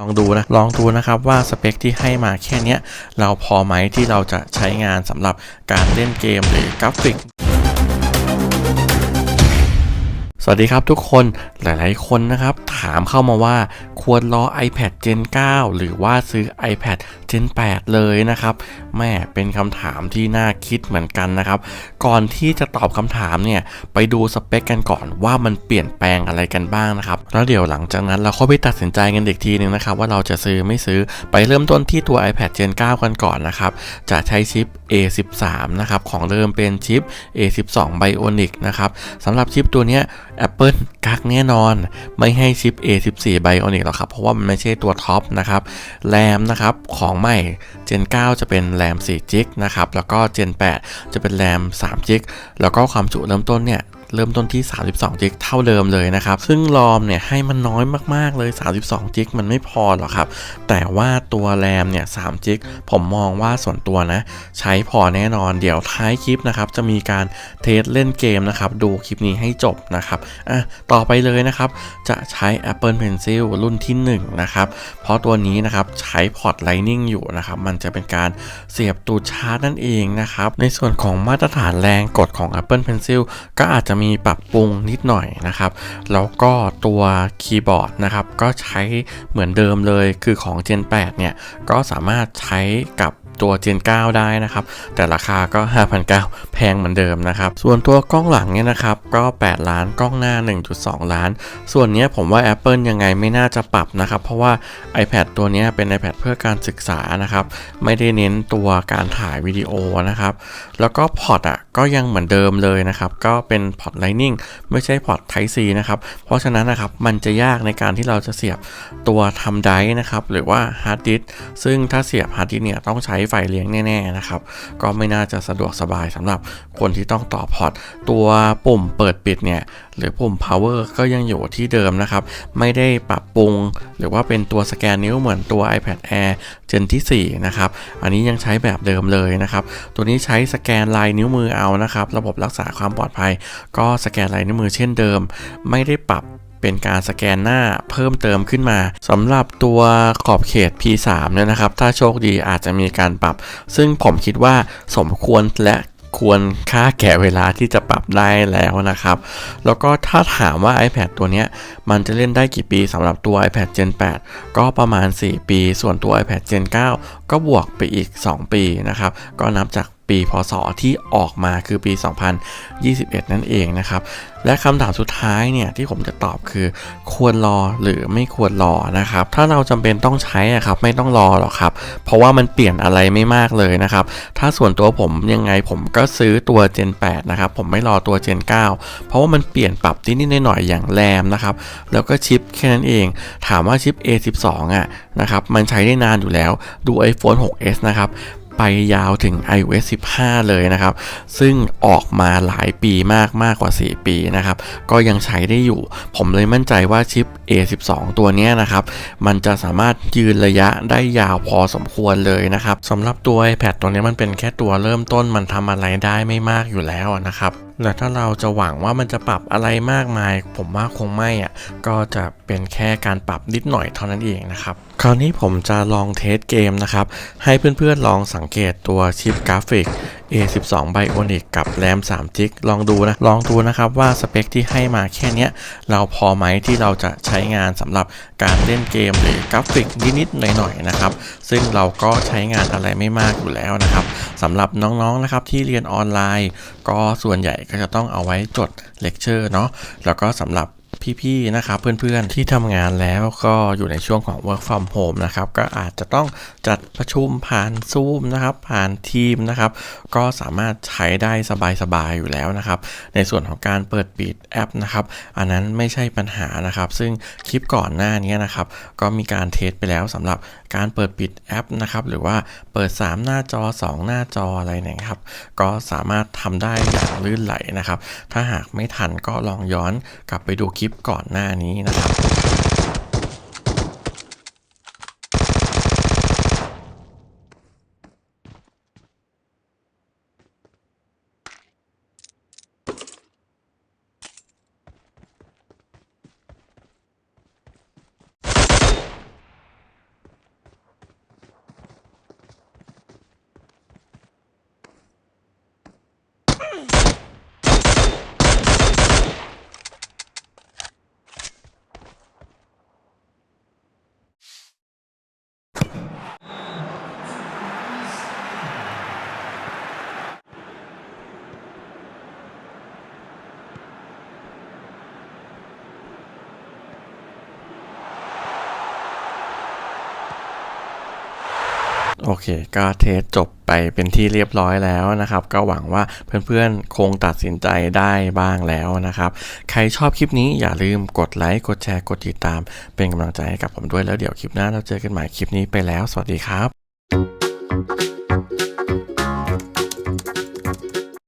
ลองดูนะ ลองดูนะครับว่าสเปคที่ให้มาแค่เนี้ยเราพอไหมที่เราจะใช้งานสำหรับการเล่นเกมหรือกราฟิกสวัสดีครับทุกคนหลายๆ คนนะครับ ถามเข้ามาว่าควรรอ iPad Gen 9 หรือว่าซื้อ iPad Gen 8 เลยนะครับแม่เป็นคำถามที่น่าคิดเหมือนกันนะครับ ก่อนที่จะตอบคำถามเนี่ยไปดูสเปคกันก่อนว่ามันเปลี่ยนแปลงอะไรกันบ้างนะครับ แล้วเดี๋ยวหลังจากนั้นเราค่อยไปตัดสินใจกันอีกทีหนึงนะครับ ว่าเราจะซื้อไม่ซื้อไปเริ่มต้นที่ตัว iPad Gen 9 กันก่อนนะครับ จะใช้ชิป A13 นะครับ ของเดิมเป็นชิป A12 Bionic นะครับสำหรับชิปตัวเนี้ย Apple กักแน่นอน ไม่ให้ชิป A14 Bionic หรอกครับ เพราะว่ามันไม่ใช่ตัวท็อปนะครับแรมนะครับของใหม่ Gen 9 จะเป็นแรม4 g b นะครับ แล้วก็ Gen 8 จะเป็นแรม3 g b แล้วก็ความจุเริ่มต้นเนี่ย เริ่มต้นที่ 32 g b เท่าเดิมเลยนะครับ ซึ่งรอมเนี่ยให้มันน้อยมากๆเลย 32 g b มันไม่พอหรอกครับ แต่ว่าตัวแรมเนี่ย3 g b ผมมองว่าส่วนตัวนะ ใช้พอแน่นอนเดี๋ยวท้ายคลิปนะครับจะมีการเทสเล่นเกมนะครับ ดูคลิปนี้ให้จบนะครับอะต่อไปเลยนะครับ จะใช้ Apple Pencil รุ่นที่ 1 นะครับ เพราะตัวนี้นะครับใช้พอร์ต Lightning อยู่นะครับ มันจะเป็นการเสียบตูดชาร์จนั่นเองนะครับ ในส่วนของมาตรฐานแรงกดของ Apple Pencil ก็อาจจะมีปรับปรุงนิดหน่อยนะครับ แล้วก็ตัวคีย์บอร์ดนะครับ ก็ใช้เหมือนเดิมเลย คือของ Gen 8 เนี่ย ก็สามารถใช้กับ ตัว Gen 9 ได้นะครับ แต่ราคาก็ 5,900 แพงเหมือนเดิมนะครับ ส่วนตัวกล้องหลังเนี่ยนะครับก็ 8 ล้านกล้องหน้า 1.2 ล้าน ส่วนนี้ผมว่า Apple ยังไงไม่น่าจะปรับนะครับ เพราะว่า iPad ตัวนี้เป็น iPad เพื่อการศึกษานะครับ ไม่ได้เน้นตัวการถ่ายวิดีโอนะครับ แล้วก็พอร์ตอะก็ยังเหมือนเดิมเลยนะครับ ก็เป็นพอร์ต Lightning ไม่ใช่พอร์ต Type C นะครับ เพราะฉะนั้นนะครับมันจะยากในการที่เราจะเสียบตัวทำไดร์นะครับหรือว่าฮาร์ดดิสซึ่งถ้าเสียบฮาร์ดดิสเนี่ยต้องใช้ไฟเลี้ยงแน่ๆนะครับ ก็ไม่น่าจะสะดวกสบายสำหรับคนที่ต้องต่อพอร์ตตัวปุ่มเปิดปิดเนี่ยหรือปุ่ม power ก็ยังอยู่ที่เดิมนะครับ ไม่ได้ปรับปรุง หรือว่าเป็นตัวสแกนนิ้วเหมือนตัว iPad Air Gen ที่ 4 นะครับ อันนี้ยังใช้แบบเดิมเลยนะครับ ตัวนี้ใช้สแกนลายนิ้วมือเอานะครับ ระบบรักษาความปลอดภัย ก็สแกนลายนิ้วมือเช่นเดิม ไม่ได้ปรับ เป็นการสแกนหน้าเพิ่มเติมขึ้นมาสำหรับตัวขอบเขต P3 เนี่ยนะครับ ถ้าโชคดีอาจจะมีการปรับ ซึ่งผมคิดว่าสมควรและควรค่าแก่เวลาที่จะปรับได้แล้วนะครับ แล้วก็ถ้าถามว่า iPad ตัวนี้มันจะเล่นได้กี่ปีสำหรับตัว iPad Gen 8 ก็ประมาณ 4 ปี ส่วนตัว iPad Gen 9 ก็บวกไปอีก 2 ปีนะครับ ก็นับจาก ปีพศที่ออกมาคือปี 2021 นั่นเองนะครับ และคำถามสุดท้ายเนี่ยที่ผมจะตอบคือ ควรรอหรือไม่ควรรอนะครับ ถ้าเราจำเป็นต้องใช้อะครับไม่ต้องรอหรอกครับ เพราะว่ามันเปลี่ยนอะไรไม่มากเลยนะครับ ถ้าส่วนตัวผมยังไงผมก็ซื้อตัว Gen 8 นะครับ ผมไม่รอตัว Gen 9 เพราะว่ามันเปลี่ยนปรับนิดๆหน่อยๆอย่างแรมนะครับ แล้วก็ชิปแค่นั้นเอง ถามว่าชิป A12 อะนะครับมันใช้ได้นานอยู่แล้วดู iPhone 6s นะครับ ไปยาวถึง iOS 15 เลยนะครับ ซึ่งออกมาหลายปีมากมากกว่า 4 ปีนะครับ ก็ยังใช้ได้อยู่ ผมเลยมั่นใจว่าชิป A12 ตัวนี้นะครับ มันจะสามารถยืนระยะได้ยาวพอสมควรเลยนะครับสำหรับตัว iPad ตัวนี้มันเป็นแค่ตัวเริ่มต้นมันทำอะไรได้ไม่มากอยู่แล้วนะครับ และถ้าเราจะหวังว่ามันจะปรับอะไรมากมาย ผมว่าคงไม่อะก็จะเป็นแค่การปรับนิดหน่อยเท่านั้นเองนะครับ คราวนี้ผมจะลองเทสเกมนะครับ ให้เพื่อนๆลองสังเกตตัวชิปกราฟิก A12 Bionic กับแรม3 g b ลองดูนะ ลองดูนะครับว่าสเปคที่ให้มาแค่เนี้ยเราพอไหมที่เราจะใช้งานสำหรับการเล่นเกมหรือกราฟิกนิดๆหน่อยๆนะครับ ซึ่งเราก็ใช้งานอะไรไม่มากอยู่แล้วนะครับ สำหรับน้องๆนะครับที่เรียนออนไลน์ ก็ส่วนใหญ่ก็จะต้องเอาไว้จดเลคเชอร์เนาะแล้วก็สำหรับ พี่ๆนะครับเพื่อนๆที่ทำงานแล้วก็อยู่ในช่วงของ work from home นะครับก็อาจจะต้องจัดประชุมผ่านซูมนะครับผ่านทีมนะครับก็สามารถใช้ได้สบายๆอยู่แล้วนะครับในส่วนของการเปิดปิดแอปนะครับอันนั้นไม่ใช่ปัญหานะครับ ซึ่งคลิปก่อนหน้านี้นะครับก็มีการเทสไปแล้วสำหรับการเปิดปิดแอปนะครับหรือว่าเปิด 3 หน้าจอ 2 หน้าจออะไรเนี่ยครับก็สามารถทำได้อย่างลื่นไหลนะครับถ้าหากไม่ทันก็ลองย้อนกลับไปดูคลิปปก่อนหน้านี้นะครับ โอเค ก็เทสจบไปเป็นที่เรียบร้อยแล้วนะครับ ก็หวังว่าเพื่อนๆ คงตัดสินใจได้บ้างแล้วนะครับ ใครชอบคลิปนี้อย่าลืมกดไลค์ กดแชร์ กดติดตาม เป็นกำลังใจให้กับผมด้วยแล้วเดี๋ยวคลิปหน้าเราเจอกันใหม่คลิปนี้ไปแล้ว สวัสดีครับ